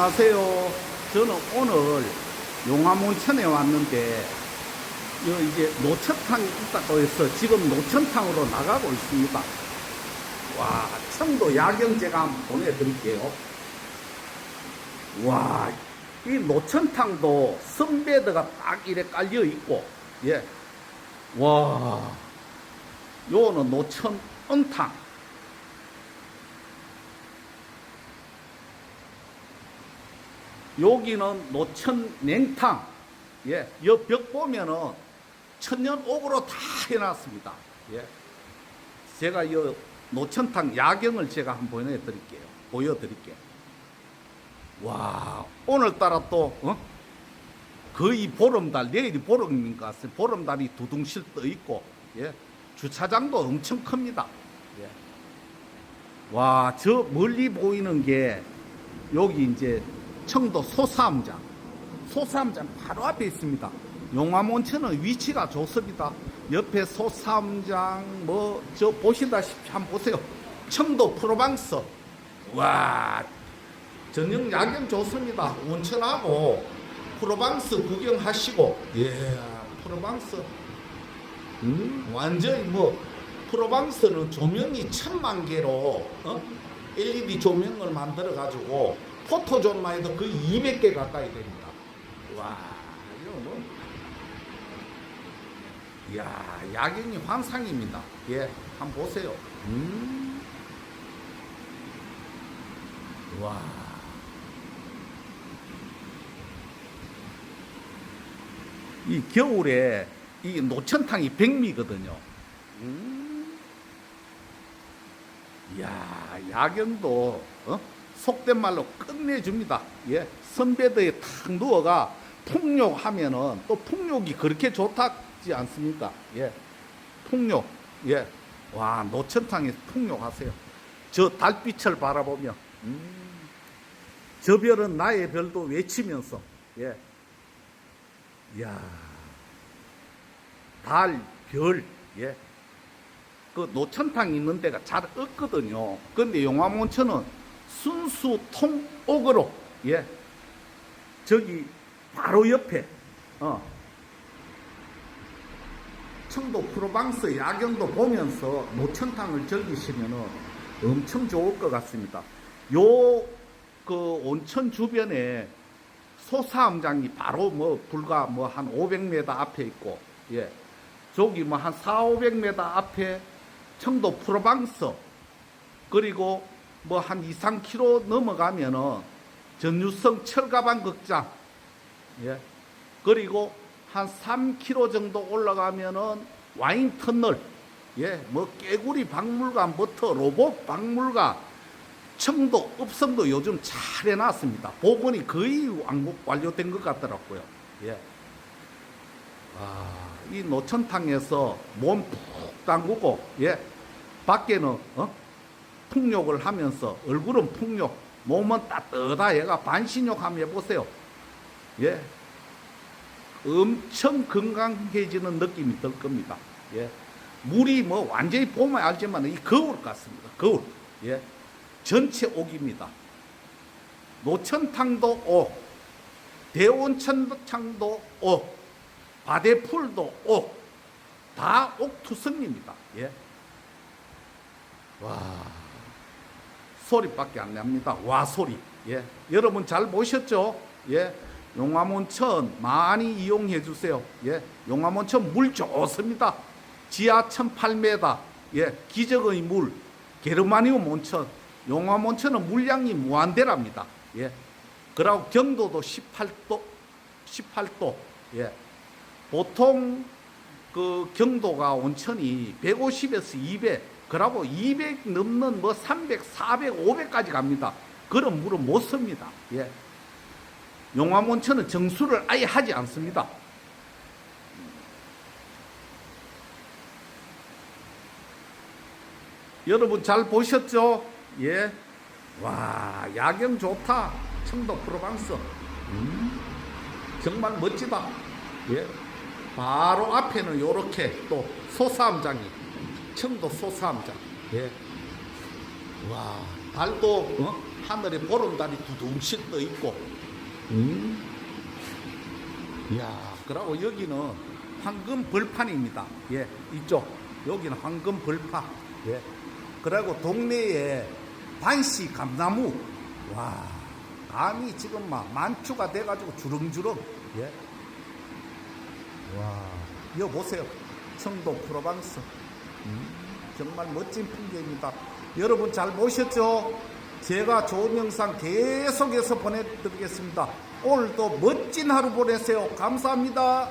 안녕하세요. 저는 오늘 용암온천에 왔는데 여 이제 노천탕이 있다고 해서 지금 노천탕으로 나가고 있습니다. 와, 청도 야경 제가 한번 보내드릴게요. 와, 이 노천탕도 선베드가 딱 이래 깔려 있고, 예. 와, 요거는 노천 은탕. 여기는 노천 냉탕. 예, 여벽 보면은 천년 옥으로 다 해놨습니다. 예. 제가 이 노천탕 야경을 제가 한번 보여드릴게요. 보여드릴게요. 와, 오늘따라 또, 어? 거의 보름달, 내일이 보름인가, 보름달이 두둥실 떠 있고, 예. 주차장도 엄청 큽니다. 예. 와, 저 멀리 보이는 게, 여기 이제 청도 소사암장. 소사암장 바로 앞에 있습니다. 용암온천은 위치가 좋습니다. 옆에 소사암장, 뭐, 저 보시다시피 한번 보세요. 청도 프로방스. 와, 저녁 야경 좋습니다. 온천하고 프로방스 구경하시고, 예, 프로방스. 음, 완전히 뭐, 프로방스는 조명이 천만 개로, 어? LED 조명을 만들어 가지고, 포토존만 해도 거의 200개 가까이 됩니다. 와, 이거 뭐. 이야, 야경이 환상입니다. 예, 한번 보세요. 음. 와. 이 겨울에 이 노천탕이 백미거든요. 음. 이야, 야경도, 어? 속된 말로 끝내줍니다. 예. 선배들에 탁 누워가 풍욕하면은 또 풍욕이 그렇게 좋다지 않습니까? 예. 풍욕. 예. 와, 노천탕에서 풍욕하세요. 저 달빛을 바라보며, 음. 저 별은 나의 별도 외치면서, 예. 이야. 달, 별, 예. 그 노천탕 있는 데가 잘 없거든요. 근데 용암온천은 순수 통옥으로, 예. 저기 바로 옆에, 어. 청도 프로방스 야경도 보면서 노천탕을 즐기시면은 엄청 좋을 것 같습니다. 요, 그 온천 주변에 소사암장이 바로 뭐 불과 뭐 한 500m 앞에 있고, 예. 저기 뭐 한 4, 500m 앞에 청도 프로방스, 그리고 뭐 한 2, 3km 넘어가면은 전유성 철가방 극장, 예. 그리고 한 3km 정도 올라가면은 와인 터널, 예. 뭐 깨구리 박물관부터 로봇 박물관, 청도, 읍성도 요즘 잘 해놨습니다. 복원이 거의 완- 완료된 것 같더라고요. 예. 아, 이 노천탕에서 몸 푹 담그고, 예. 밖에는, 어? 풍욕을 하면서, 얼굴은 풍욕, 몸은 따뜻하 얘가 반신욕 한번 해보세요. 예. 엄청 건강해지는 느낌이 들 겁니다. 예. 물이 뭐 완전히 보면 알지만 이 거울 같습니다. 거울. 예. 전체 옥입니다. 노천탕도 옥, 대온천탕도 옥, 바대풀도 옥, 다 옥투성입니다. 예. 와, 소리밖에 안 납니다. 와 소리. 예. 여러분 잘 보셨죠? 예. 용암온천 많이 이용해 주세요. 예. 용암온천 물 좋습니다. 지하 1008m. 예. 기적의 물. 게르마니움 온천. 용암온천은 물량이 무한대랍니다. 예. 그리고 경도도 18도, 18도. 예. 보통 그 경도가 온천이 150에서 200, 그러고 200 넘는 뭐 300, 400, 500까지 갑니다. 그런 물은 못 씁니다. 예. 용암 온천은 정수를 아예 하지 않습니다. 여러분 잘 보셨죠? 예. 와, 야경 좋다. 청도 프로방스. 음, 정말 멋지다. 예. 바로 앞에는 요렇게 또 소사암장이. 청도 소사암장. 예. 와, 달도, 어? 하늘에 보름달이 두둥실 떠 있고, 음? 이야, 그리고 여기는 황금 벌판입니다. 예, 이쪽. 여기는 황금 벌판. 예. 그리고 동네에 반시 감나무. 와, 감이 지금 막 만추가 돼가지고 주렁주렁. 예. 와, 이거 보세요. 청도 프로방스. 음, 정말 멋진 풍경입니다. 여러분 잘 보셨죠? 제가 좋은 영상 계속해서 보내드리겠습니다. 오늘도 멋진 하루 보내세요. 감사합니다.